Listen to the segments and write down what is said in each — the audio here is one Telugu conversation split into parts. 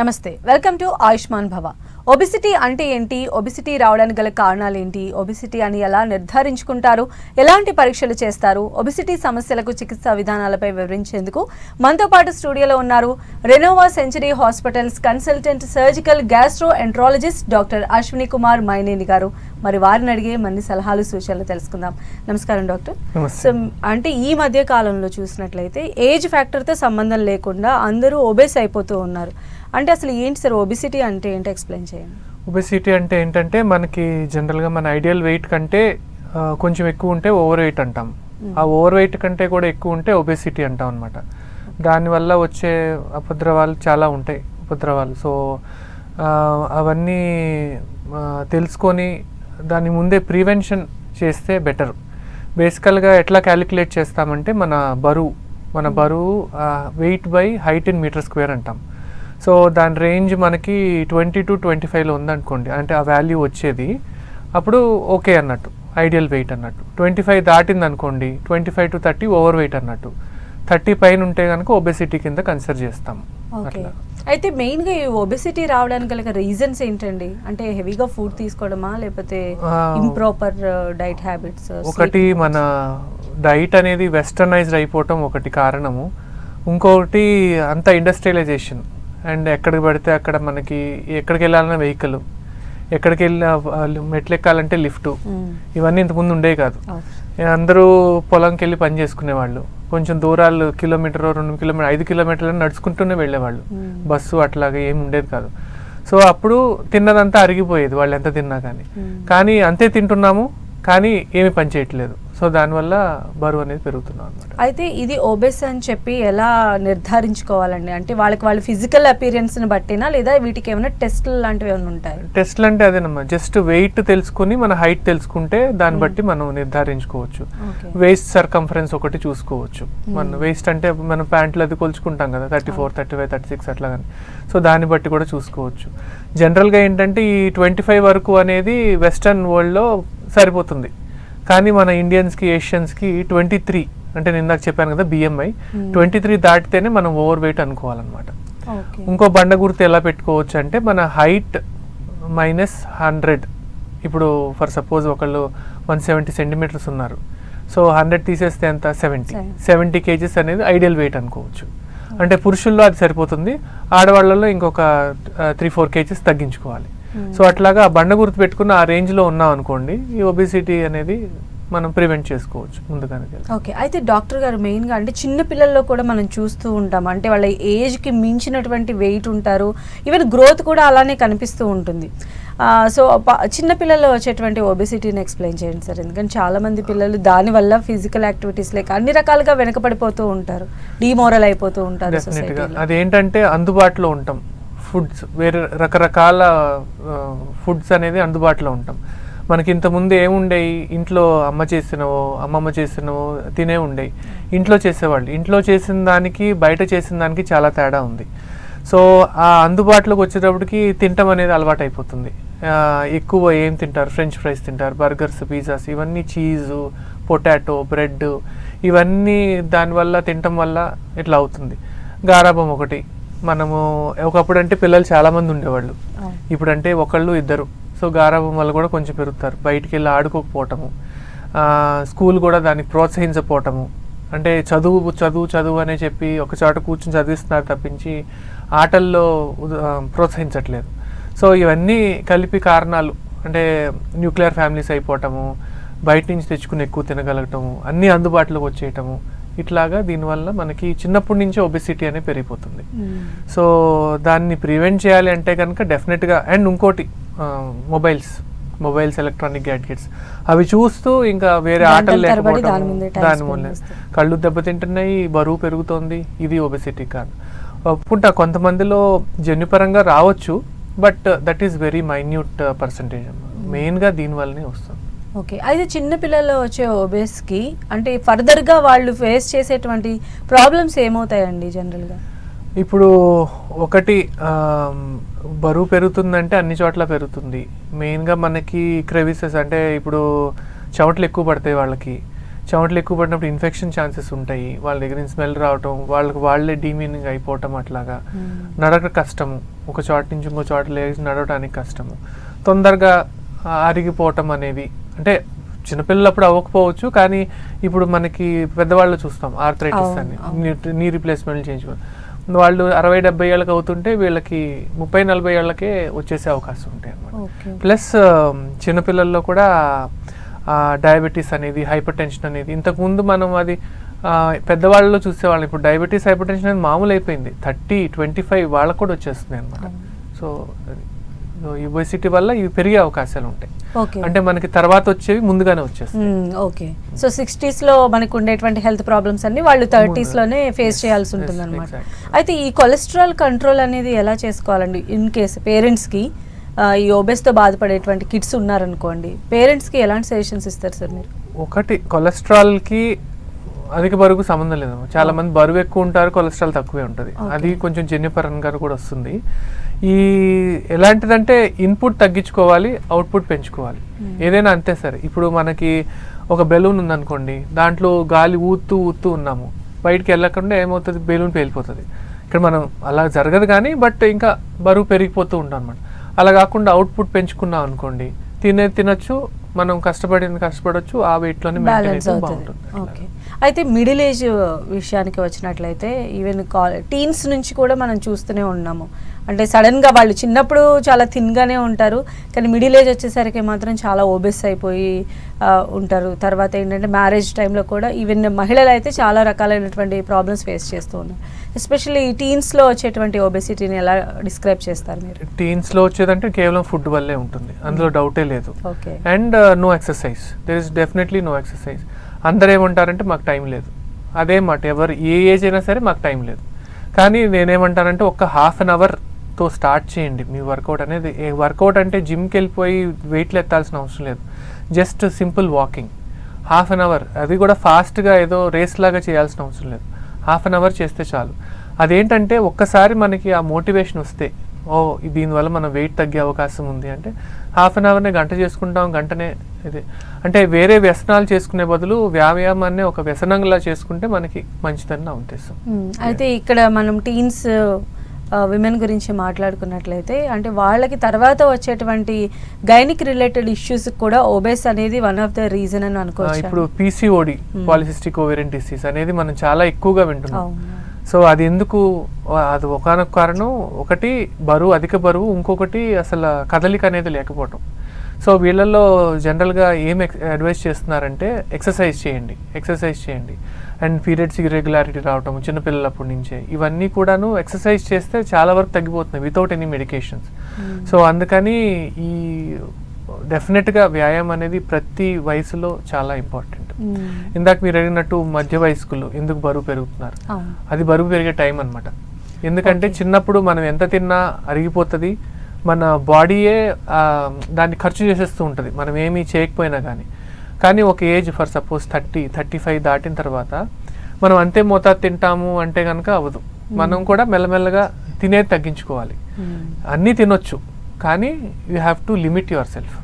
నమస్తే. వెల్కమ్ టు ఆయుష్మాన్ భవ. ఒబిసిటీ అంటే ఏంటి? ఒబిసిటీ రావడానికి గల కారణాలు ఏంటి? ఒబిసిటీ అని ఎలా నిర్ధారించుకుంటారు? ఎలాంటి పరీక్షలు చేస్తారు? ఒబిసిటీ సమస్యలకు చికిత్సా విధానాలపై వివరించేందుకు మనతో పాటు స్టూడియోలో ఉన్నారు Renova century hospitals consultant surgical gastroenterologist doctor Ashwini Kumar Maineni garu. మరి వారిని అడిగే మన్ని సలహాలు సూచనలు తెలుసుకుందాం. నమస్కారం డాక్టర్. సో అంటే ఈ మధ్య కాలంలో చూసినట్లయితే ఏజ్ ఫ్యాక్టర్తో సంబంధం లేకుండా అందరూ ఒబేస్ అయిపోతూ ఉన్నారు. అంటే అసలు ఏంటి సార్ ఒబిసిటీ అంటే ఏంటి? ఎక్స్ప్లెయిన్ చేయండి. ఒబెసిటీ అంటే ఏంటంటే మనకి జనరల్గా మన ఐడియల్ వెయిట్ కంటే కొంచెం ఎక్కువ ఉంటే ఓవర్ వెయిట్ అంటాం. ఆ ఓవర్ వెయిట్ కంటే కూడా ఎక్కువ ఉంటే ఒబెసిటీ అంటాం అనమాట దానివల్ల వచ్చే ఉపద్రవాలు చాలా ఉంటాయి ఉపద్రవాలు సో అవన్నీ తెలుసుకొని దాని ముందే ప్రివెన్షన్ చేస్తే బెటర్. బేసికల్గా ఎట్లా క్యాలిక్యులేట్ చేస్తామంటే మన బరువు మన బరువు weight by height in meter square అంటాం. సో దాని రేంజ్ మనకి ట్వంటీ టు ట్వంటీ ఫైవ్లో ఉందనుకోండి అంటే ఆ వాల్యూ వచ్చేది అప్పుడు ఓకే అన్నట్టు ఐడియల్ వెయిట్ అన్నట్టు. ట్వంటీ ఫైవ్ దాటింది అనుకోండి twenty five to thirty over weight అన్నట్టు. థర్టీ పైన ఉంటే కనుక ఒబెసిటీ కింద కన్సిడర్ చేస్తాం. అట్లా. అయితే మెయిన్గా ఈ ఒబిసిటీ రావడానికి గల రీజన్స్ ఏంటండి? అంటే హెవీగా ఫుడ్ తీసుకోవడమా? లేకపోతే ఇంప్రాపర్ డైట్ హ్యాబిట్స్ ఒకటి మన డైట్ అనేది వెస్టర్నైజ్డ్ అయిపోవటం ఒకటి కారణము. ఇంకొకటి అంత ఇండస్ట్రియలైజేషన్. అండ్ ఎక్కడికి పడితే అక్కడ మనకి ఎక్కడికి వెళ్ళాలన్నా వెహికల్. ఎక్కడికి వెళ్ళిన మెట్లు ఎక్కాలంటే లిఫ్ట్. ఇవన్నీ ఇంతకుముందు ఉండేవి కాదు. అందరూ పొలంకి వెళ్ళి పని చేసుకునేవాళ్ళు. కొంచెం దూరాలు కిలోమీటర్ రెండు కిలోమీటర్ ఐదు కిలోమీటర్లు నడుచుకుంటూనే వెళ్ళేవాళ్ళు. బస్సు అట్లాగా ఏమి ఉండేది కాదు. సో అప్పుడు తిన్నదంతా అరిగిపోయేది వాళ్ళు ఎంత తిన్నా కానీ. కానీ అంతే తింటున్నాము కానీ ఏమి పని చేయట్లేదు. సో దానివల్ల బరువు అనేది పెరుగుతున్నాం అనమాట అయితే ఇది ఓబెస్ అని చెప్పి ఎలా నిర్ధారించుకోవాలండి? అంటే వాళ్ళకి వాళ్ళ ఫిజికల్ అపీరియన్స్ని బట్టినా? లేదా వీటికి ఏమైనా టెస్ట్లు లాంటివి ఏమైనా ఉంటాయి? టెస్ట్లు అంటే అదేనమ్మా జస్ట్ వెయిట్ తెలుసుకుని మన హైట్ తెలుసుకుంటే దాన్ని బట్టి మనం నిర్ధారించుకోవచ్చు. వేస్ట్ సర్కంఫరెన్స్ ఒకటి చూసుకోవచ్చు. మన వేస్ట్ అంటే మనం ప్యాంట్లు అది కొలుచుకుంటాం కదా thirty four thirty five thirty six అట్లా కానీ సో దాన్ని బట్టి కూడా చూసుకోవచ్చు. జనరల్గా ఏంటంటే ఈ ట్వంటీ ఫైవ్ వరకు అనేది వెస్టర్న్ వరల్డ్లో సరిపోతుంది. కానీ మన ఇండియన్స్కి ఏషియన్స్కి ట్వంటీ త్రీ అంటే నేను ఇందాక చెప్పాను కదా బిఎంఐ ట్వంటీ త్రీ దాటితేనే మనం ఓవర్ వెయిట్ అనుకోవాలన్నమాట ఇంకో బండ గుర్తు ఎలా పెట్టుకోవచ్చు అంటే మన హైట్ మైనస్ హండ్రెడ్ ఇప్పుడు ఫర్ సపోజ్ ఒకళ్ళు వన్ సెవెంటీ సెంటీమీటర్స్ ఉన్నారు. సో హండ్రెడ్ తీసేస్తే ఎంత? సెవెంటీ. సెవెంటీ కేజెస్ అనేది ఐడియల్ వెయిట్ అనుకోవచ్చు. అంటే పురుషుల్లో అది సరిపోతుంది. ఆడవాళ్ళలో ఇంకొక త్రీ ఫోర్ కేజెస్ తగ్గించుకోవాలి. సో అట్లాగా బండ గుర్తు పెట్టుకున్న ఆ రేంజ్లో ఉన్నాం అనుకోండి ఈ ఒబిసిటీ అనేది మనం ప్రివెంట్ చేసుకోవచ్చు ముందుగానే. ఓకే అయితే డాక్టర్ గారు మెయిన్గా అంటే చిన్న పిల్లల్లో కూడా మనం చూస్తూ ఉంటాం. అంటే వాళ్ళ ఏజ్కి మించినటువంటి వెయిట్ ఉంటారు. ఈవెన్ గ్రోత్ కూడా అలానే కనిపిస్తూ ఉంటుంది. సో చిన్న పిల్లల్లో వచ్చేటువంటి ఒబిసిటీని ఎక్స్ప్లెయిన్ చేయండి సార్. ఎందుకంటే చాలా మంది పిల్లలు దానివల్ల ఫిజికల్ యాక్టివిటీస్ లేక అన్ని రకాలుగా వెనకపడిపోతూ ఉంటారు. డిమోరల్ అయిపోతూ ఉంటారు అదేంటంటే అందుబాటులో ఉంటాం. ఫుడ్స్ వేరే రకరకాల ఫుడ్స్ అనేది అందుబాటులో ఉంటాం. మనకి ఇంతకుముందు ఏముండేవి ఇంట్లో అమ్మ చేసినవో అమ్మమ్మ చేసినవో తినే ఉండేవి ఇంట్లో చేసేవాళ్ళు. ఇంట్లో చేసిన దానికి బయట చేసిన దానికి చాలా తేడా ఉంది. సో ఆ అందుబాటులోకి వచ్చేటప్పటికి తింటం అనేది అలవాటు అయిపోతుంది ఎక్కువ ఏం తింటారు? ఫ్రెంచ్ ఫ్రైస్ తింటారు బర్గర్స్ పిజ్జాస్ ఇవన్నీ చీజు పొటాటో బ్రెడ్ ఇవన్నీ దానివల్ల తినటం వల్ల ఇట్లా అవుతుంది. గారాబం ఒకటి మనము ఒకప్పుడు అంటే పిల్లలు చాలామంది ఉండేవాళ్ళు. ఇప్పుడు అంటే ఒకళ్ళు ఇద్దరు. సో గారాబం వల్ల కూడా కొంచెం పెరుగుతారు. బయటికి వెళ్ళి ఆడుకోకపోవటము స్కూల్ కూడా దానికి ప్రోత్సహించకపోవటము. అంటే చదువు చదువు చదువు అనే చెప్పి ఒక చోట కూర్చొని చదివిస్తున్నారు తప్పించి ఆటల్లో ప్రోత్సహించట్లేదు. సో ఇవన్నీ కలిపి కారణాలు. అంటే న్యూక్లియర్ ఫ్యామిలీస్ అయిపోవటము బయట నుంచి తెచ్చుకుని ఎక్కువ తినగలగటము అన్నీ అందుబాటులోకి వచ్చేయటము. ఇట్లాగా దీనివల్ల మనకి చిన్నప్పటి నుంచే ఒబెసిటీ అనేది పెరిగిపోతుంది. సో దాన్ని ప్రివెంట్ చేయాలి అంటే కనుక డెఫినెట్గా అండ్ ఇంకోటి మొబైల్స్ మొబైల్స్ ఎలక్ట్రానిక్ గ్యాడ్గెట్స్ అవి చూస్తూ ఇంకా వేరే ఆటలు లేకపోవడం దాని. కళ్ళు దెబ్బతింటున్నాయి బరువు పెరుగుతోంది ఇది ఒబెసిటీ కాదు. ఒప్పుకుంటా కొంతమందిలో జన్యుపరంగా రావచ్చు but that is very minute percentage మెయిన్గా దీనివల్లనే వస్తుంది. ఓకే. అయితే చిన్న పిల్లల్లో వచ్చే ఒబేస్కి అంటే ఫర్దర్గా వాళ్ళు ఫేస్ చేసేటువంటి ప్రాబ్లమ్స్ ఏమవుతాయండి జనరల్గా ఇప్పుడు ఒకటి బరువు పెరుగుతుందంటే అన్ని చోట్ల పెరుగుతుంది. మెయిన్గా మనకి క్రెవిసెస్ అంటే ఇప్పుడు చెమటలు ఎక్కువ పడతాయి వాళ్ళకి. చెమటలు ఎక్కువ పడినప్పుడు ఇన్ఫెక్షన్ ఛాన్సెస్ ఉంటాయి. వాళ్ళ దగ్గర నుంచి స్మెల్ రావటం వాళ్ళకి వాళ్ళే డీమీనింగ్ అయిపోవటం అట్లాగా. నడక కష్టము. ఒక చోట నుంచి ఇంకో చోట లేచి నడవడానికి కష్టము. తొందరగా అరిగిపోవటం అనేది అంటే చిన్నపిల్లలప్పుడు అవ్వకపోవచ్చు కానీ ఇప్పుడు మనకి పెద్దవాళ్ళు చూస్తాం ఆర్థరైటిస్ అని. నీ- రీప్లేస్మెంట్ చేయించుకోవాలి వాళ్ళు అరవై డెబ్బై ఏళ్ళకి అవుతుంటే వీళ్ళకి ముప్పై నలభై ఏళ్ళకే వచ్చేసే అవకాశం ఉంటాయి అన్నమాట. ఓకే. ప్లస్ చిన్నపిల్లల్లో కూడా డయాబెటీస్ అనేది హైపర్ టెన్షన్ అనేది ఇంతకుముందు మనం అది పెద్దవాళ్ళలో చూసేవాళ్ళం. ఇప్పుడు డయాబెటీస్ హైపర్ టెన్షన్ అనేది మామూలు అయిపోయింది థర్టీ ట్వంటీ ఫైవ్ వాళ్ళకు కూడా వచ్చేస్తుంది అనమాట సో సో ఈ ఒబెసిటీ వల్ల ఇవి పెరిగే అవకాశాలు ఉంటాయి. ఓకే. అంటే మనకి తర్వాత వచ్చేవి ముందుగానే వచ్చేస్తాయి. ఓకే. సో సిక్స్టీస్లో మనకు ఉండేటువంటి హెల్త్ ప్రాబ్లమ్స్ అన్ని వాళ్ళు థర్టీస్లోనే ఫేస్ చేయాల్సి ఉంటుంది అనమాట. అయితే ఈ కొలెస్ట్రాల్ కంట్రోల్ అనేది ఎలా చేసుకోవాలండి? ఇన్ కేస్ పేరెంట్స్కి ఈ తో బాధపడేటువంటి కిడ్స్ ఉన్నారనుకోండి పేరెంట్స్కి ఎలాంటి సజెషన్స్ ఇస్తారు సార్ మీరు? ఒకటి కొలెస్ట్రాల్కి అధిక బరువుకు సంబంధం లేదు. చాలా మంది బరువు ఎక్కువ ఉంటారు కొలెస్ట్రాల్ తక్కువే ఉంటుంది. అది కొంచెం జన్యుపరంగా కూడా వస్తుంది. ఈ ఎలాంటిదంటే ఇన్పుట్ తగ్గించుకోవాలి అవుట్పుట్ పెంచుకోవాలి. ఏదైనా అంతే సరే. ఇప్పుడు మనకి ఒక బెలూన్ ఉందనుకోండి దాంట్లో గాలి ఊతూ ఊతూ ఉన్నాము. బయటికి వెళ్ళకుండా ఏమవుతుంది? బెలూన్ పేలిపోతుంది. ఇక్కడ మనం అలా జరగదు కానీ బట్ ఇంకా బరువు పెరిగిపోతూ ఉంటాం అనమాట అలా కాకుండా అవుట్పుట్ పెంచుకున్నాం అనుకోండి తినే తినొచ్చు మనం కష్టపడింది కష్టపడొచ్చు ఆ వెయిట్లోనే maintain బ్యాలెన్స్ అయితే అవుతుంది. బాగుంటుంది. ఓకే. అయితే మిడిల్ ఏజ్ విషయానికి వచ్చినట్లయితే ఈవెన్ కాల్ టీన్స్ నుంచి కూడా మనం చూస్తూనే ఉన్నాము. అంటే సడన్గా వాళ్ళు చిన్నప్పుడు చాలా thin గానే ఉంటారు కానీ మిడిల్ ఏజ్ వచ్చేసరికి మాత్రం చాలా ఓబెస్ అయిపోయి ఉంటారు. తర్వాత ఏంటంటే మ్యారేజ్ టైంలో కూడా ఈవెన్ మహిళలు అయితే చాలా రకాలైనటువంటి ప్రాబ్లమ్స్ ఫేస్ చేస్తూ ఉన్నారు. ఎస్పెషల్లీ ఈ టీన్స్లో వచ్చేటువంటి ఓబెసిటీని ఎలా డిస్క్రైబ్ చేస్తారు మీరు? టీన్స్లో వచ్చేదంటే కేవలం ఫుడ్ వల్లే ఉంటుంది. అందులో డౌటే లేదు. Okay. And no exercise. There is definitely no exercise. అందరు ఏమంటారంటే మాకు టైం లేదు. అదే మాట ఎవరు ఏ ఏజ్ అయినా సరే మాకు టైం లేదు. కానీ నేనేమంటానంటే ఒక హాఫ్ అన్ అవర్తో స్టార్ట్ చేయండి మీ వర్కౌట్ అనేది. వర్కౌట్ అంటే జిమ్కి వెళ్ళిపోయి వెయిట్లు ఎత్తాల్సిన అవసరం లేదు. Just simple walking. Half an hour. అది కూడా ఫాస్ట్గా ఏదో రేస్ లాగా చేయాల్సిన అవసరం లేదు. హాఫ్ అన్ అవర్ చేస్తే చాలు. అదేంటంటే ఒక్కసారి మనకి ఆ మోటివేషన్ వస్తే ఓ దీనివల్ల మనం వెయిట్ తగ్గే అవకాశం ఉంది అంటే హాఫ్ అన్ అవర్నే గంట చేసుకుంటాం గంటనే ఇది అంటే వేరే వ్యసనాలు చేసుకునే బదులు వ్యాయామాన్ని ఒక వ్యసనంలా చేసుకుంటే మనకి మంచిదని నా ఉద్దేశం. అయితే ఇక్కడ మనం టీన్స్ విమెన్ గురించి మాట్లాడుకున్నట్లయితే అంటే వాళ్ళకి తర్వాత వచ్చేటువంటి గైనిక్ రిలేటెడ్ ఇష్యూస్ కూడా ఓబెస్ అనేది వన్ ఆఫ్ ద రీజన్ అని అనుకోవచ్చు ఇప్పుడు పీసీఓడి. పాలిసిస్టిక్ ఓవేరియన్ డిసీజ్ అనేది మనం చాలా ఎక్కువగా వింటున్నాం సో అది ఎందుకు అది ఒకనొక కారణం ఒకటి బరువు అధిక బరువు ఇంకొకటి అసలు కదలిక అనేది లేకపోవటం. సో వీళ్ళల్లో జనరల్గా ఏం అడ్వైస్ చేస్తున్నారంటే ఎక్సర్సైజ్ చేయండి ఎక్సర్సైజ్ చేయండి. అండ్ పీరియడ్స్ ఇర్రెగ్యులారిటీ రావటం చిన్నపిల్లలప్పటి నుంచే ఇవన్నీ కూడాను ఎక్సర్సైజ్ చేస్తే చాలా వరకు తగ్గిపోతున్నాయి వితౌట్ ఎనీ మెడికేషన్స్. సో అందుకని ఈ డెఫినెట్గా వ్యాయామం అనేది ప్రతి వయసులో చాలా ఇంపార్టెంట్. ఇందాక మీరు అడిగినట్టు మధ్య వయస్కులు ఎందుకు బరువు పెరుగుతున్నారు? అది బరువు పెరిగే టైం అన్నమాట. ఎందుకంటే. చిన్నప్పుడు మనం ఎంత తిన్నా అరిగిపోతుంది మన బాడీయే దాన్ని ఖర్చు చేసేస్తూ ఉంటుంది. మనం ఏమీ చేయకపోయినా కానీ కానీ ఒక age for suppose thirty thirty five దాటిన తర్వాత మనం అంతే మోతాదు తింటాము అంటే కనుక అవ్వదు. మనం కూడా మెల్లమెల్లగా తినేది తగ్గించుకోవాలి. అన్నీ తినొచ్చు. కానీ you have to limit yourself.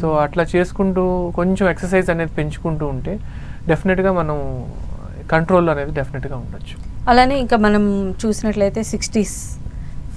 So అట్లా చేసుకుంటూ కొంచెం ఎక్సర్సైజ్ అనేది పెంచుకుంటూ ఉంటే డెఫినెట్గా మనం కంట్రోల్ అనేది డెఫినెట్గా ఉండొచ్చు. అలానే ఇంకా మనం చూసినట్లయితే సిక్స్టీస్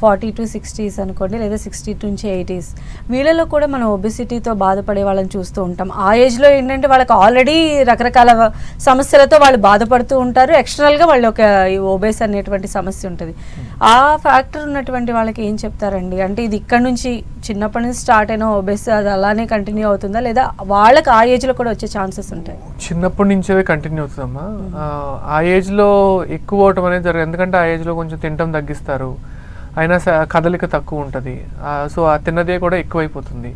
ఫార్టీ టు సిక్స్టీస్ అనుకోండి లేదా సిక్స్టీ నుంచి ఎయిటీస్. వీళ్ళలో కూడా మనం ఒబిసిటీతో బాధపడే వాళ్ళని చూస్తూ ఉంటాం. ఆ ఏజ్లో ఏంటంటే వాళ్ళకి ఆల్రెడీ రకరకాల సమస్యలతో వాళ్ళు బాధపడుతూ ఉంటారు. ఎక్స్టర్నల్గా వాళ్ళు ఒక ఒబేస్ అనేటువంటి సమస్య ఉంటుంది. ఆ ఫ్యాక్టర్ ఉన్నటువంటి వాళ్ళకి ఏం చెప్తారండి? అంటే ఇది ఇక్కడ నుంచి చిన్నప్పటి నుంచి స్టార్ట్ అయిన ఒబేస్ అది అలానే కంటిన్యూ అవుతుందా? లేదా వాళ్ళకి ఆ ఏజ్లో కూడా వచ్చే ఛాన్సెస్ ఉంటాయి? చిన్నప్పటి నుంచే కంటిన్యూ అవుతుందమ్మా. ఆ, ఆ ఏజ్లో ఎక్కువ అవటం అనేది జరగదు. ఎందుకంటే ఆ ఏజ్లో కొంచెం తినటం తగ్గిస్తారు. అయినా స- కదలిక తక్కువ ఉంటుంది. సో ఆ తిన్నదే కూడా ఎక్కువైపోతుంది.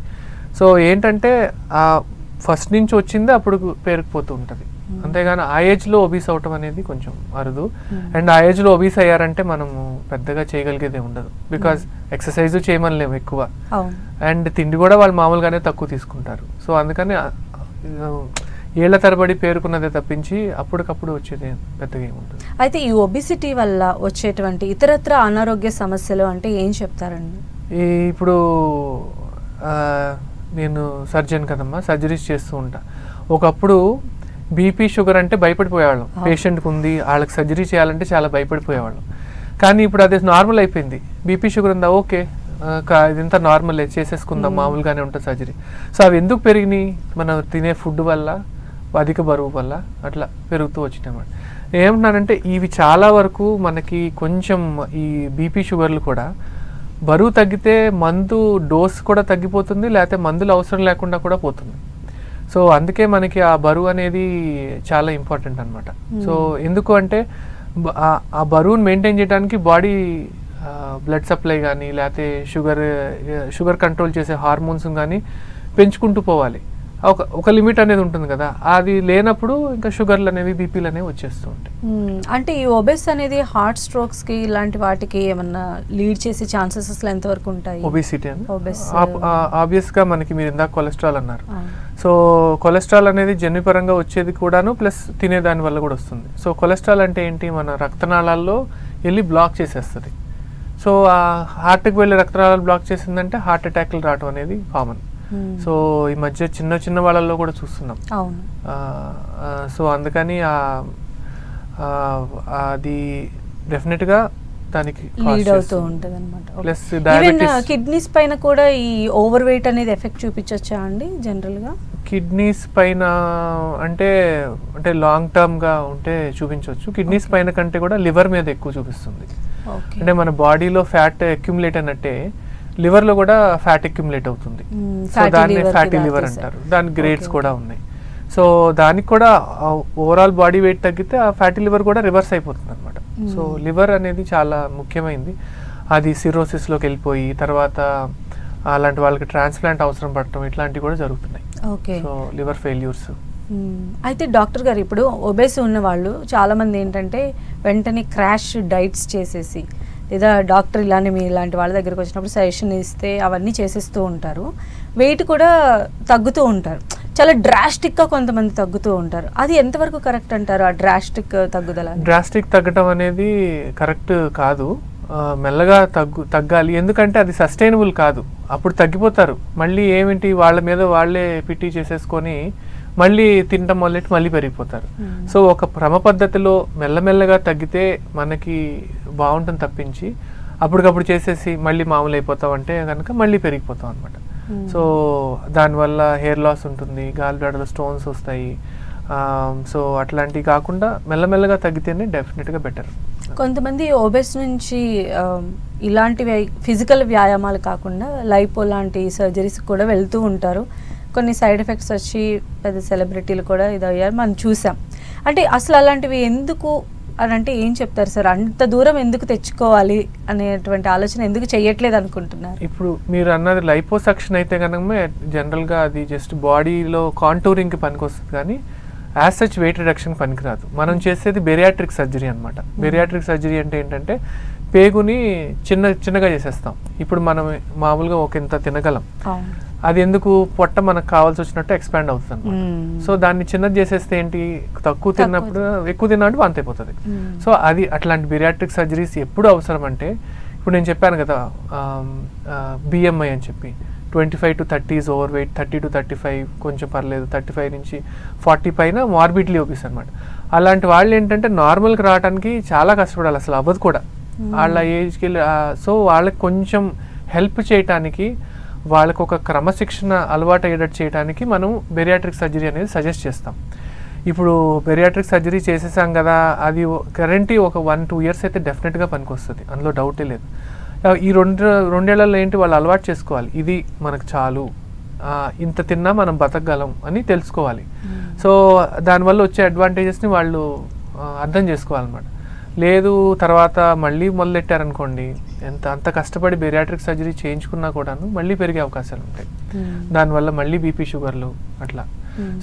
సో ఏంటంటే ఆ ఫస్ట్ నుంచి వచ్చింది అప్పుడు పేరుకుపోతూ ఉంటుంది. అంతేగాని ఆ ఏజ్లో ఒబీస్ అవటం అనేది కొంచెం అరుదు. అండ్ ఆ ఏజ్లో ఒబీస్ అయ్యారంటే మనము పెద్దగా చేయగలిగేదే ఉండదు. బికాజ్ ఎక్సర్సైజ్ చేయమనిలేము ఎక్కువ. అవును. అండ్ తిండి కూడా వాళ్ళు మామూలుగానే తక్కువ తీసుకుంటారు. సో అందుకని ఏళ్ళ తరబడి పేరుకున్నదే తప్పించి అప్పటికప్పుడు వచ్చేది పెద్దగా ఏముంటుంది అయితే ఈ ఒబిసిటీ వల్ల వచ్చేటువంటి ఇతరత్ర అనారోగ్య సమస్యలు అంటే ఏం చెప్తారండి? ఇప్పుడు నేను సర్జన్ కదమ్మా సర్జరీస్ చేస్తూ ఉంటా. ఒకప్పుడు బీపీ షుగర్ అంటే భయపడిపోయేవాళ్ళం. పేషెంట్కి ఉంది వాళ్ళకి సర్జరీ చేయాలంటే చాలా భయపడిపోయేవాళ్ళం. కానీ ఇప్పుడు అది నార్మల్ అయిపోయింది. బీపీ షుగర్ ఉందా? ఓకే. ఇదంతా నార్మల్ చేసేసుకుందాం మామూలుగానే ఉంటుంది సర్జరీ సో అవి ఎందుకు పెరిగినాయి? మనం తినే ఫుడ్ వల్ల అధిక బరువు వల్ల అట్లా పెరుగుతూ వచ్చినాయి అన్నమాట ఏమంటున్నానంటే ఇవి చాలా వరకు మనకి కొంచెం ఈ బీపీ షుగర్లు కూడా బరువు తగ్గితే మందు డోస్ కూడా తగ్గిపోతుంది లేకపోతే మందులు అవసరం లేకుండా కూడా పోతుంది. సో అందుకే మనకి ఆ బరువు అనేది చాలా ఇంపార్టెంట్ అనమాట సో ఎందుకు అంటే ఆ బరువును మెయింటైన్ చేయడానికి బాడీ బ్లడ్ సప్లై కానీ లేకపోతే షుగర్ షుగర్ కంట్రోల్ చేసే హార్మోన్స్ కానీ పెంచుకుంటూ పోవాలి. ఒక ఒక లిమిట్ అనేది ఉంటుంది కదా అది లేనప్పుడు ఇంకా షుగర్లు అనేవి బీపీలు అనేవి వచ్చేస్తూ ఉంటాయి. అంటే ఈ ఒబెస్ అనేది హార్ట్ స్ట్రోక్స్కి ఇలాంటి వాటికి ఏమన్నా లీడ్ చేసే ఛాన్సెస్ అసలు ఎంతవరకు ఉంటాయి ఒబిసిటీ అని. ఆబ్వియస్గా మనకి మీరు ఇందాక కొలెస్ట్రాల్ అన్నారు. సో కొలెస్ట్రాల్ అనేది జన్యుపరంగా వచ్చేది కూడాను ప్లస్ తినేదాని వల్ల కూడా వస్తుంది సో కొలెస్ట్రాల్ అంటే ఏంటి మన రక్తనాళాల్లో వెళ్ళి బ్లాక్ చేసేస్తుంది సో హార్ట్కి వెళ్ళి రక్తనాళాలు బ్లాక్ చేసిందంటే హార్ట్ అటాక్లు రావడం అనేది కామన్. సో ఈ మధ్య చిన్న చిన్న వాళ్ళల్లో కూడా చూస్తున్నాం. సో అందుకని అది డెఫినెట్గా దానికి లీడ్ అవుతూ ఉంటది అనమాట ప్లస్ కిడ్నీస్ పైన కూడా ఈ ఓవర్ వెయిట్ అనేది ఎఫెక్ట్ చూపించొచ్చా అండి జనరల్గా కిడ్నీస్ పైన అంటే అంటే లాంగ్ టర్మ్గా ఉంటే చూపించవచ్చు కిడ్నీస్ పైన కంటే కూడా లివర్ మీద ఎక్కువ చూపిస్తుంది. అంటే మన బాడీలో ఫ్యాట్ అక్యుములేట్ అన్నట్టే liver లో కూడా ఫ్యాట్ అక్యుములేట్ అవుతుంది. సో దాన్ని ఫ్యాటీ లివర్. అంటారు. దాని గ్రేడ్స్ కూడా ఉన్నాయి. సో దానికి కూడా ఓవరాల్ బాడీ వెయిట్ తగ్గితే ఆ ఫ్యాటీ లివర్ కూడా రివర్స్ అయిపోతుంది అనమాట సో. లివర్ అనేది చాలా ముఖ్యమైనది అది సిరోసిస్లోకి వెళ్ళిపోయి తర్వాత అలాంటి వాళ్ళకి ట్రాన్స్ప్లాంట్ అవసరం పడటం ఇట్లాంటివి కూడా జరుగుతున్నాయి. ఓకే. So liver failures. అయితే డాక్టర్ గారు ఇప్పుడు ఒబేస్ ఉన్న వాళ్ళు చాలా మంది ఏంటంటే వెంటనే క్రాష్ డైట్స్ చేసేసి లేదా డాక్టర్ ఇలానే మీ ఇలాంటి వాళ్ళ దగ్గరికి వచ్చినప్పుడు సజెషన్ ఇస్తే అవన్నీ చేసేస్తూ ఉంటారు. వెయిట్ కూడా తగ్గుతూ ఉంటారు. చాలా డ్రాస్టిక్గా కొంతమంది తగ్గుతూ ఉంటారు. అది ఎంతవరకు కరెక్ట్ అంటారు ఆ డ్రాస్టిక్ తగ్గుదల? డ్రాస్టిక్ తగ్గడం అనేది కరెక్ట్ కాదు. మెల్లగా తగ్గు తగ్గాలి. ఎందుకంటే అది సస్టైనబుల్ కాదు. అప్పుడు తగ్గిపోతారు. మళ్ళీ ఏమిటి? వాళ్ళ మీద వాళ్ళే పిట్టి చేసేసుకొని మళ్ళీ తినటం మొదలెట్టి మళ్ళీ పెరిగిపోతారు. సో ఒక క్రమ పద్ధతిలో మెల్లమెల్లగా తగ్గితే మనకి బాగుంటుంది తప్పించి అప్పటికప్పుడు చేసేసి మళ్ళీ మామూలు అయిపోతాం అంటే కనుక మళ్ళీ పెరిగిపోతాం అనమాట. సో దానివల్ల హెయిర్ లాస్ ఉంటుంది గాలి బ్లాడర్లో స్టోన్స్ వస్తాయి సో అట్లాంటివి కాకుండా మెల్లమెల్లగా తగ్గితేనే డెఫినెట్గా బెటర్ కొంతమంది ఓబెస్ నుంచి ఆ, ఇలాంటివి ఫిజికల్ వ్యాయామాలు కాకుండా లైపో లాంటి సర్జరీస్ కూడా వెళ్తూ ఉంటారు. కొన్ని సైడ్ ఎఫెక్ట్స్ వచ్చి పెద్ద సెలబ్రిటీలు కూడా ఇదయ్యారు. మనం చూసాం. అంటే అసలు అలాంటివి ఎందుకు అని అంటే ఏం చెప్తారు సార్? అంత దూరం ఎందుకు తెచ్చుకోవాలి అనేటువంటి ఆలోచన ఎందుకు చెయ్యట్లేదు అనుకుంటున్నారు? ఇప్పుడు మీరు అన్నది లైపోసక్షన్ అయితే కనుక జనరల్గా అది జస్ట్ బాడీలో కాంటూరింగ్కి పనికొస్తుంది కానీ యాజ్ సచ్ వెయిట్ రిడక్షన్ పనికిరాదు. మనం చేసేది బెరియాట్రిక్ సర్జరీ అనమాట బెరియాట్రిక్ సర్జరీ అంటే ఏంటంటే పేగుని చిన్న చిన్నగా చేసేస్తాం. ఇప్పుడు మనం మామూలుగా ఒక ఇంత తినగలం. అది ఎందుకు పొట్ట మనకు కావాల్సి వచ్చినట్టు ఎక్స్పాండ్ అవుతుంది అనమాట. సో దాన్ని చిన్నది చేసేస్తే ఏంటి? తక్కువ తిన్నప్పుడు ఎక్కువ తిన్నప్పుడు వాంతి అయిపోతుంది. సో అది అట్లాంటి బిరియాట్రిక్ సర్జరీస్ ఎప్పుడు అవసరం అంటే ఇప్పుడు నేను చెప్పాను కదా బిఎంఐ అని చెప్పి twenty five to thirty is overweight thirty to thirty five కొంచెం పర్లేదు థర్టీ ఫైవ్ నుంచి ఫార్టీ పైన మార్బిడ్లీ ఓబీస్ అనమాట అలాంటి వాళ్ళు ఏంటంటే నార్మల్కి రావడానికి చాలా కష్టపడాలి అసలు అవ్వదు కూడా. వాళ్ళ ఏజ్కి సో వాళ్ళకి కొంచెం హెల్ప్ చేయటానికి వాళ్ళకు ఒక క్రమశిక్షణ అలవాటు అయ్యేటట్టు చేయడానికి మనం బెరియాట్రిక్ సర్జరీ అనేది సజెస్ట్ చేస్తాం. ఇప్పుడు బెరియాట్రిక్ సర్జరీ చేసేసాం కదా అది కరెంట్ ఒక వన్ టూ ఇయర్స్ అయితే డెఫినెట్గా పనికొస్తుంది. అందులో డౌటే లేదు. ఈ రెండు రెండేళ్ళలో ఏంటి వాళ్ళు అలవాటు చేసుకోవాలి? ఇది మనకు చాలు. ఇంత తిన్నా మనం బతకగలం అని తెలుసుకోవాలి. సో దానివల్ల వచ్చే అడ్వాంటేజెస్ని వాళ్ళు అర్థం చేసుకోవాలన్నమాట. లేదు తర్వాత మళ్ళీ మొదలెట్టారనుకోండి ఎంత అంత కష్టపడి బెరియాట్రిక్ సర్జరీ చేయించుకున్నా కూడాను మళ్ళీ పెరిగే అవకాశాలు ఉంటాయి. దానివల్ల మళ్ళీ బీపీ షుగర్లు అట్లా.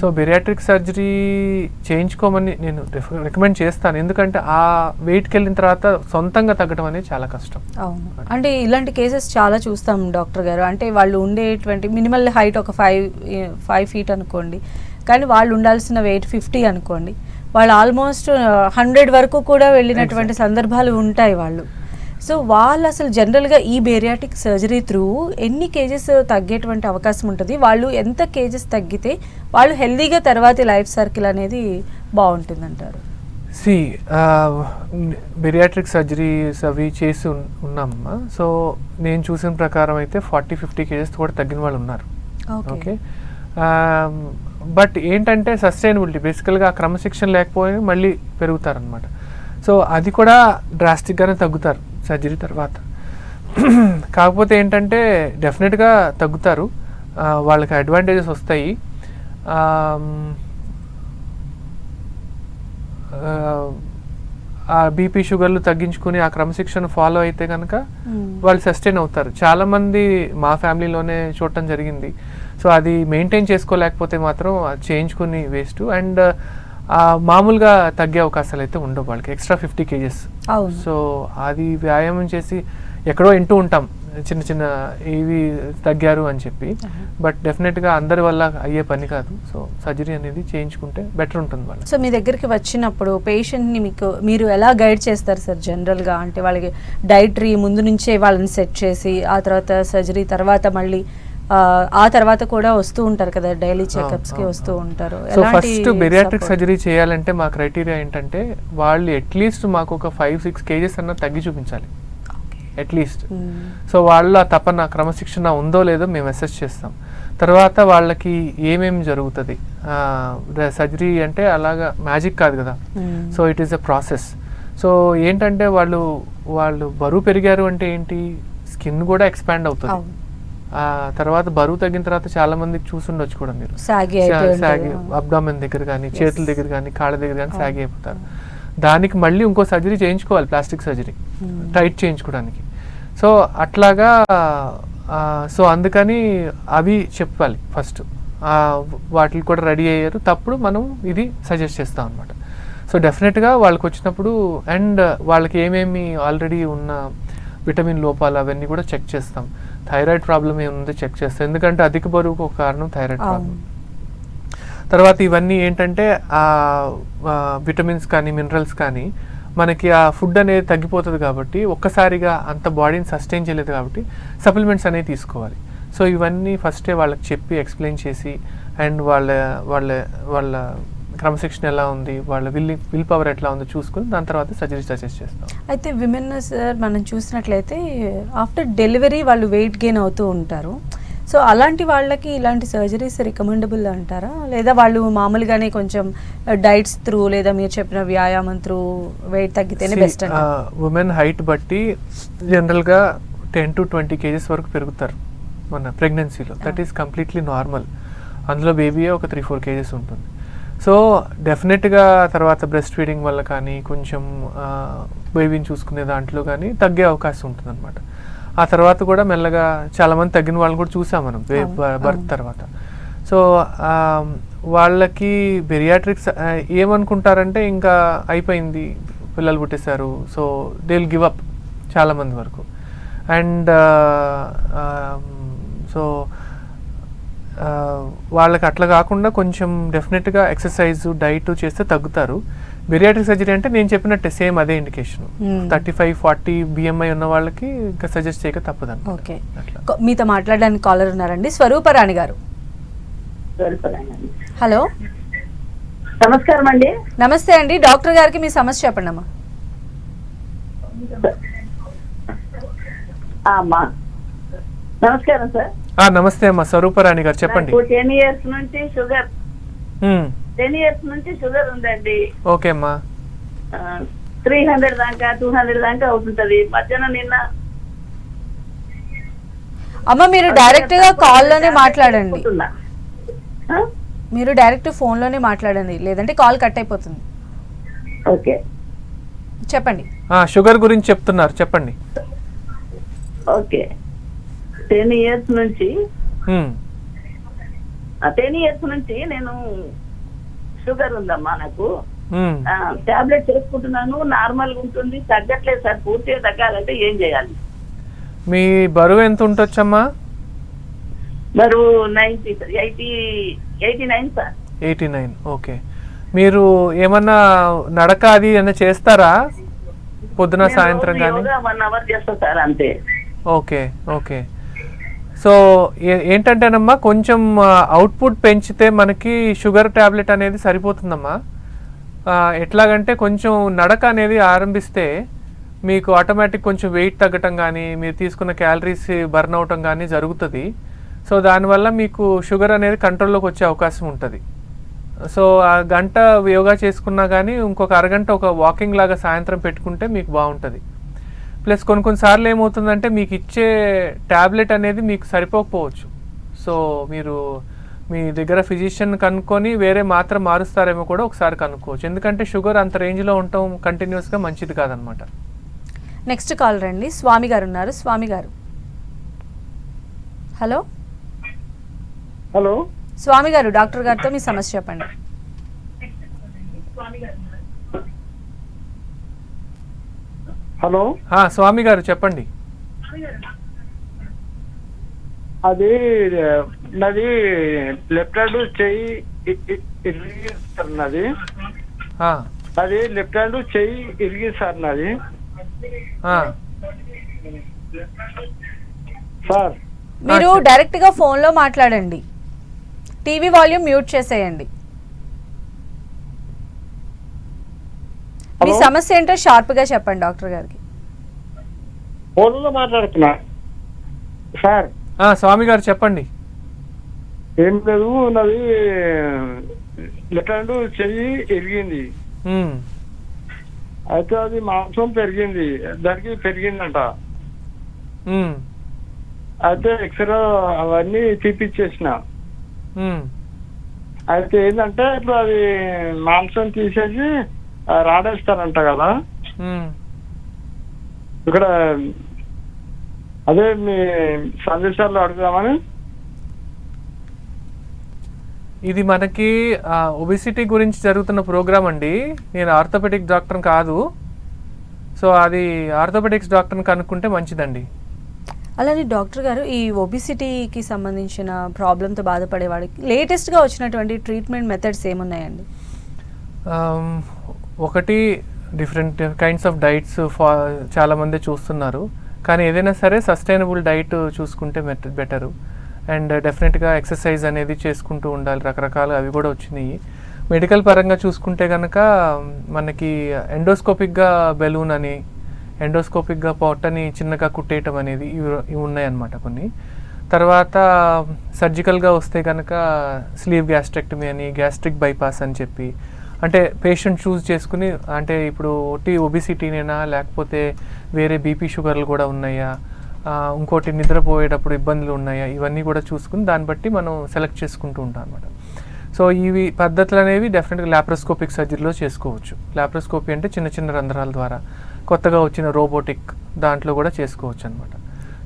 సో బెరియాట్రిక్ సర్జరీ చేయించుకోమని నేను రికమెండ్ చేస్తాను. ఎందుకంటే ఆ వెయిట్కి వెళ్ళిన తర్వాత సొంతంగా తగ్గడం అనేది చాలా కష్టం. అవును. అంటే ఇలాంటి కేసెస్ చాలా చూస్తాం డాక్టర్ గారు. అంటే వాళ్ళు ఉండేటువంటి మినిమల్ హైట్ ఒక ఫైవ్ ఫైవ్ ఫీట్ అనుకోండి. కానీ వాళ్ళు ఉండాల్సిన వెయిట్ ఫిఫ్టీ అనుకోండి. వాళ్ళు ఆల్మోస్ట్ హండ్రెడ్ వరకు కూడా వెళ్ళినటువంటి సందర్భాలు ఉంటాయి వాళ్ళు. సో వాళ్ళు అసలు జనరల్గా ఈ బేరియాటిక్ సర్జరీ త్రూ ఎన్ని కేజెస్ తగ్గేటువంటి అవకాశం ఉంటుంది? వాళ్ళు ఎంత కేజెస్ తగ్గితే వాళ్ళు హెల్దీగా తర్వాతి లైఫ్ సర్కిల్ అనేది బాగుంటుందంటారు? సి బెరియాట్రిక్ సర్జరీస్ అవి చేసి ఉన్- ఉన్నామమ్మా. సో నేను చూసిన ప్రకారం అయితే ఫార్టీ ఫిఫ్టీ కేజెస్ కూడా తగ్గిన వాళ్ళు ఉన్నారు. ఓకే. బట్ ఏంటంటే సస్టైనబిలిటీ బేసికల్గా క్రమశిక్షణ లేకపోయినా మళ్ళీ పెరుగుతారనమాట సో అది కూడా డ్రాస్టిక్గానే తగ్గుతారు. సర్జరీ తర్వాత. కాకపోతే ఏంటంటే డెఫినెట్గా తగ్గుతారు. వాళ్ళకి అడ్వాంటేజెస్ వస్తాయి. ఆ, బీపీ షుగర్లు తగ్గించుకుని ఆ క్రమశిక్షణ ఫాలో అయితే కనుక వాళ్ళు సస్టైన్ అవుతారు. చాలా మంది మా ఫ్యామిలీలోనే చూడటం జరిగింది. సో అది మెయింటైన్ చేసుకోలేకపోతే మాత్రం చేయించుకుని వేస్ట్. అండ్ మామూలుగా తగ్గే అవకాశాలు అయితే ఉండవు వాళ్ళకి. Extra fifty kgs. సో అది వ్యాయామం చేసి ఎక్కడో వింటూ ఉంటాం. చిన్న చిన్న ఇవి తగ్గారు అని చెప్పి. బట్ డెఫినెట్గా అందరి వల్ల అయ్యే పని కాదు. సో సర్జరీ అనేది చేయించుకుంటే బెటర్ ఉంటుంది వాళ్ళకి. సో మీ దగ్గరికి వచ్చినప్పుడు పేషెంట్ని మీకు మీరు ఎలా గైడ్ చేస్తారు సార్ జనరల్గా అంటే వాళ్ళకి డైటరీ ముందు నుంచే వాళ్ళని సెట్ చేసి ఆ తర్వాత సర్జరీ తర్వాత మళ్ళీ ఆ, తర్వాత కూడా వస్తూ ఉంటారు కదా డైలీ చెకప్స్కి అవును, వస్తూ ఉంటారు. So first bariatric? సర్జరీ చేయాలంటే మా క్రైటీరియా ఏంటంటే వాళ్ళు అట్లీస్ట్ మాకు ఒక ఫైవ్ సిక్స్ కేజెస్ అన్న తగ్గి చూపించాలి. అట్లీస్ట్. సో వాళ్ళ తపన క్రమశిక్షణ ఉందో లేదో మేము అసెస్ చేస్తాం. తర్వాత వాళ్ళకి ఏమేమి జరుగుతుంది? సర్జరీ అంటే అలాగా మ్యాజిక్ కాదు కదా. So it is a process so ఏంటంటే వాళ్ళు వాళ్ళు బరువు పెరిగారు అంటే ఏంటి? స్కిన్ కూడా ఎక్స్పాండ్ అవుతుంది. ఆ తర్వాత బరువు తగ్గిన తర్వాత చాలా మందికి చూసుండొచ్చు కూడా మీరు సాగి. సాగి అబ్డామెన్ దగ్గర కానీ. చేతుల దగ్గర కానీ కాళ్ళ దగ్గర కానీ. సాగి అయిపోతారు దానికి మళ్ళీ ఇంకో సర్జరీ చేయించుకోవాలి ప్లాస్టిక్ సర్జరీ Hmm. టైట్ చేయించుకోవడానికి సో అట్లాగా సో అందుకని అవి చెప్పాలి ఫస్ట్ వాటికి కూడా రెడీ అయ్యారు తప్పుడు మనం ఇది సజెస్ట్ చేస్తాం అనమాట సో డెఫినెట్గా వాళ్ళకి వచ్చినప్పుడు అండ్ వాళ్ళకి ఏమేమి ఆల్రెడీ ఉన్న విటమిన్ లోపాలు అవన్నీ కూడా చెక్ చేస్తాం థైరాయిడ్ ప్రాబ్లం ఏముందో చెక్ చేస్తాం. ఎందుకంటే అధిక బరువుకు ఒక కారణం థైరాయిడ్ ప్రాబ్లం తర్వాత ఇవన్నీ ఏంటంటే ఆ విటమిన్స్ కానీ మినరల్స్ కానీ మనకి ఆ ఫుడ్ అనేది తగ్గిపోతుంది కాబట్టి ఒక్కసారిగా అంత బాడీని సస్టైన్ చేయలేదు కాబట్టి సప్లిమెంట్స్ అనేవి తీసుకోవాలి. సో ఇవన్నీ ఫస్టే వాళ్ళకి చెప్పి ఎక్స్ప్లెయిన్ చేసి అండ్ వాళ్ళ వాళ్ళ వాళ్ళ క్రమశిక్షణ ఎలా ఉంది వాళ్ళ విల్ విల్ పవర్ ఎట్లా ఉందో చూసుకుని దాని తర్వాత సర్జరీ సజెస్ట్ చేస్తాం. అయితే విమెన్ సార్ మనం చూసినట్లయితే ఆఫ్టర్ డెలివరీ వాళ్ళు వెయిట్ గెయిన్ అవుతూ ఉంటారు. సో అలాంటి వాళ్ళకి ఇలాంటి సర్జరీస్ రికమెండబుల్ అంటారా? లేదా వాళ్ళు మామూలుగానే కొంచెం డైట్స్ త్రూ లేదా మీరు చెప్పిన వ్యాయామం త్రూ వెయిట్ తగ్గితేనే బెస్ట్ ఉమెన్ హైట్ బట్టి జనరల్గా టెన్ టు ట్వంటీ కేజెస్ వరకు పెరుగుతారు మన ప్రెగ్నెన్సీలో దట్ ఈస్ కంప్లీట్లీ నార్మల్ అందులో బేబీయే ఒక త్రీ ఫోర్ కేజెస్ ఉంటుంది. సో డెఫినెట్గా తర్వాత బ్రెస్ట్ ఫీడింగ్ వల్ల కానీ కొంచెం బేబీని చూసుకునే దాంట్లో కానీ తగ్గే అవకాశం ఉంటుంది అనమాట ఆ తర్వాత కూడా మెల్లగా చాలామంది తగ్గిన వాళ్ళని కూడా చూసాం మనం బర్త్. తర్వాత. సో వాళ్ళకి బెరియాట్రిక్స్ ఏమనుకుంటారంటే ఇంకా అయిపోయింది పిల్లలు పుట్టేశారు so they will give up చాలామంది వరకు. అండ్ సో వాళ్ళకి అట్లా కాకుండా కొంచెం డెఫినెట్గా ఎక్సర్సైజ్ డైట్ చేస్తే తగ్గుతారు. బెరియాట్రిక్ సర్జరీ అంటే నేను చెప్పినట్టే సేమ్ అదే indication. Thirty five forty BMI ఉన్న వాళ్ళకి ఇంకా సజెస్ట్ చేయక తప్పదు ఓకే. మీతో మాట్లాడడానికి కాలర్ ఉన్నారండి. స్వరూపరాణి గారు. హలో. నమస్కారం అండి. నమస్తే అండి. డాక్టర్ గారికి మీ సమస్య చెప్పండి అమ్మా నమస్కారం సార్. నమస్తే అమ్మా స్వరూపరాణి గారు చెప్పండి. టెన్ ఇయర్స్ నుంచి షుగర్. టెన్ ఇయర్స్ నుంచి షుగర్ ఉందండి. ఓకే అమ్మా. త్రీ హండ్రెడ్ దాకా టూ హండ్రెడ్ దాకా అవుతుంటది. మధ్యాహ్నం నిన్న అమ్మ మీరు డైరెక్ట్గా కాల్లోనే మాట్లాడండి? మీరు డైరెక్ట్ ఫోన్లోనే మాట్లాడండి. లేదంటే కాల్ కట్ అయిపోతుంది. ఓకే. చెప్పండి. ఆ, షుగర్ గురించి చెప్తున్నారు చెప్పండి. ఓకే. టెన్ ఇయర్స్ నుంచి. టెన్ ఇయర్స్ నుంచి నేను షుగర్ ఉందమ్మా నాకు. టాబ్లెట్ చేసుకుంటున్నాను నార్మల్ ఉంటుంది తగ్గట్లేదు సార్ పూర్తిగా తగ్గాలంటే ఏం చేయాలి? మీ బరువు ఎంత ఉంటొచ్చమ్మా? మరి ninety eighty eighty nine sir. Eighty nine okay. మీరు ఏమన్నా నడక అది ఏమన్నా చేస్తారా? పొద్దున సాయంత్రం కానీ? వన్ అవర్ చేస్తా సార్ అంతే. Okay okay. సో ఏ- ఏంటంటేనమ్మా కొంచెం అవుట్పుట్ పెంచితే మనకి షుగర్ ట్యాబ్లెట్ అనేది సరిపోతుందమ్మా. ఎట్లాగంటే కొంచెం నడక అనేది ఆరంభిస్తే మీకు ఆటోమేటిక్ కొంచెం వెయిట్ తగ్గటం కానీ మీరు తీసుకున్న క్యాలరీస్ బర్న్ అవటం కానీ జరుగుతుంది. సో దానివల్ల మీకు షుగర్ అనేది కంట్రోల్లోకి వచ్చే అవకాశం ఉంటుంది. సో ఆ గంట యోగా చేసుకున్నా కానీ ఇంకొక అరగంట ఒక వాకింగ్ లాగా సాయంత్రం పెట్టుకుంటే మీకు బాగుంటుంది. ప్లస్ కొన్ని కొన్నిసార్లు ఏమవుతుందంటే మీకు ఇచ్చే ట్యాబ్లెట్ అనేది మీకు సరిపోకపోవచ్చు. సో మీరు మీ దగ్గర ఫిజిషియన్ కనుక్కొని వేరే మాత్రం మారుస్తారేమో కూడా ఒకసారి కనుక్కోవచ్చు. ఎందుకంటే షుగర్ అంత రేంజ్లో ఉండటం కంటిన్యూస్గా మంచిది కాదనమాట. నెక్స్ట్ కాల్ రండి. స్వామి గారు ఉన్నారు. స్వామి గారు. హలో? హలో? స్వామి గారు డాక్టర్ గారితో మీ సమస్య చెప్పండి. హలో? స్వామి గారు చెప్పండి. అది నాది లెఫ్ట్ హ్యాండ్ చెయ్యి సార్ నాది. ఆ, అది లెఫ్ట్ హ్యాండ్ చెయ్యి ఇరిగి సార్ నాది సార్. మీరు. డైరెక్ట్గా ఫోన్లో మాట్లాడండి. టీవీ వాల్యూమ్ మ్యూట్ చేసేయండి. మీ? సమస్య ఏంటో షార్ప్గా చెప్పండి డాక్టర్ గారికి. ఫోన్లో మాట్లాడుతున్నా. సార్. ఆ, స్వామి గారు చెప్పండి. ఏం లేదు నాది లెఫ్ట్ హ్యాండ్ చెయ్యి ఇరిగింది ఉమ్, అయితే అది మాంసం పెరిగింది దానికి పెరిగిందంట. అయితే ఎక్స్రే అవన్నీ తీపిచ్చేసిన. అయితే ఏంటంటే ఇప్పుడు అది మాంసం తీసేసి రాడేస్తారంట కదా. ఇక్కడ అదే మీ సందేశాల్లో అడుగుదామని. ఇది మనకి ఒబిసిటీ గురించి జరుగుతున్న ప్రోగ్రామ్ అండి. నేను ఆర్థోపెడిక్ డాక్టర్ కాదు. సో అది ఆర్థోపెడిక్స్ డాక్టర్ని కనుక్కుంటే మంచిదండి. అలానే డాక్టర్ గారు ఈ ఒబిసిటీకి సంబంధించిన ప్రాబ్లంతో బాధపడే వాడికి లేటెస్ట్గా వచ్చినటువంటి ట్రీట్మెంట్ మెథడ్స్ ఏమున్నాయండి? ఒకటి డిఫరెంట్ కైండ్స్ ఆఫ్ డైట్స్ ఫా చాలామంది చూస్తున్నారు. కానీ ఏదైనా సరే సస్టైనబుల్ డైట్ చూసుకుంటే బెటరు అండ్ డెఫినెట్గా ఎక్సర్సైజ్ అనేది చేసుకుంటూ ఉండాలి. రకరకాలు అవి కూడా వచ్చినాయి. మెడికల్ పరంగా చూసుకుంటే కనుక మనకి ఎండోస్కోపిక్గా బెలూన్ అని ఎండోస్కోపిక్గా పొట్టని చిన్నగా కుట్టేయటం అనేది ఇవి ఇవి ఉన్నాయన్నమాట కొన్ని. తర్వాత సర్జికల్గా వస్తే కనుక స్లీవ్ గ్యాస్ట్రెక్టమీ అని గ్యాస్ట్రిక్ బైపాస్ అని చెప్పి అంటే పేషెంట్ చూస్ చేసుకుని అంటే ఇప్పుడు ఒకటి ఒబిసిటీనేనా లేకపోతే వేరే బీపీ షుగర్లు కూడా ఉన్నాయా? ఇంకోటి నిద్రపోయేటప్పుడు ఇబ్బందులు ఉన్నాయా? ఇవన్నీ కూడా చూసుకుని దాన్ని బట్టి మనం సెలెక్ట్ చేసుకుంటూ ఉంటాం అనమాట సో ఇవి పద్ధతులు అనేవి డెఫినెట్గా ల్యాప్రోస్కోపిక్ సర్జరీలో చేసుకోవచ్చు. లాప్రోస్కోపీ అంటే చిన్న చిన్న రంధ్రాల ద్వారా కొత్తగా వచ్చిన రోబోటిక్ దాంట్లో కూడా చేసుకోవచ్చు అనమాట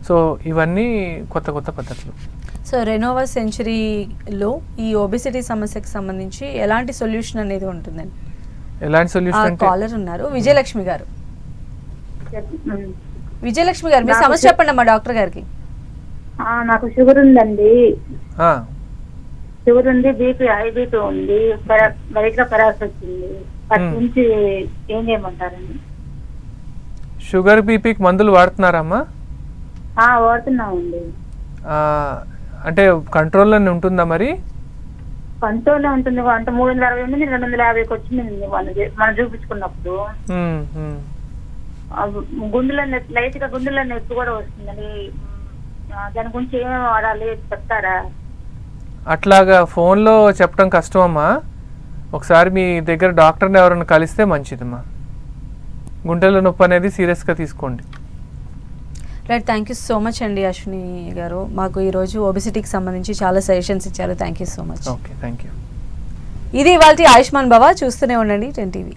సో ఇవన్నీ కొత్త కొత్త పద్ధతులు. సో రెనోవా సెంచరీలో ఈ ఒబిసిటీ సమస్యకి సంబంధించి ఎలాంటి సొల్యూషన్ అనేది ఉంటుందండి? ఎలాంటి సొల్యూషన్ అంటే? కాలర్ ఉన్నారు. విజయలక్ష్మి గారు. విజయలక్ష్మి గారు మీ సమస్య చెప్పండి అమ్మా డాక్టర్ గారికి. ఆ, నాకు షుగర్ ఉందండి. ఆ, షుగర్ ఉంది బీపీ హై బీపీ ఉంది బయట పరాస్ వచ్చింది. నుంచి ఏం చేయమంటారండి? షుగర్ బీపీకి మందులు వాడుతున్నారమ్మా ఆ, వాడుతున్నామండి. ఆ, అంటే కంట్రోల్లోనే ఉంటుందా మరి? కంట్రోల్లో ఉంటుంది. అంటే మూడు వందల అరవై ఉంది రెండు వందల యాభైకి వచ్చింది మన మనం చూపించుకున్నప్పుడు. గుండెలో నొప్పి లైట్గా గుండెలో నొప్పి కూడా వస్తుందండి. ఆ, దాని గురించి ఏమేమి వాడాలి చెప్తారా? అట్లాగా ఫోన్లో చెప్పడం కష్టం అమ్మా ఒకసారి మీ దగ్గర డాక్టర్ని ఎవరైనా కలిస్తే మంచిదమ్మా. గుండెల నొప్పి అనేది సీరియస్గా తీసుకోండి. Right thank you so much అండి అశ్విని గారు. మాకు ఈరోజు ఒబిసిటీకి సంబంధించి చాలా సజెషన్స్ ఇచ్చారు. Thank you so much okay thank you ఇది ఇవాళ ఆయుష్మాన్ భవ. చూస్తూనే ఉండండి. Ten TV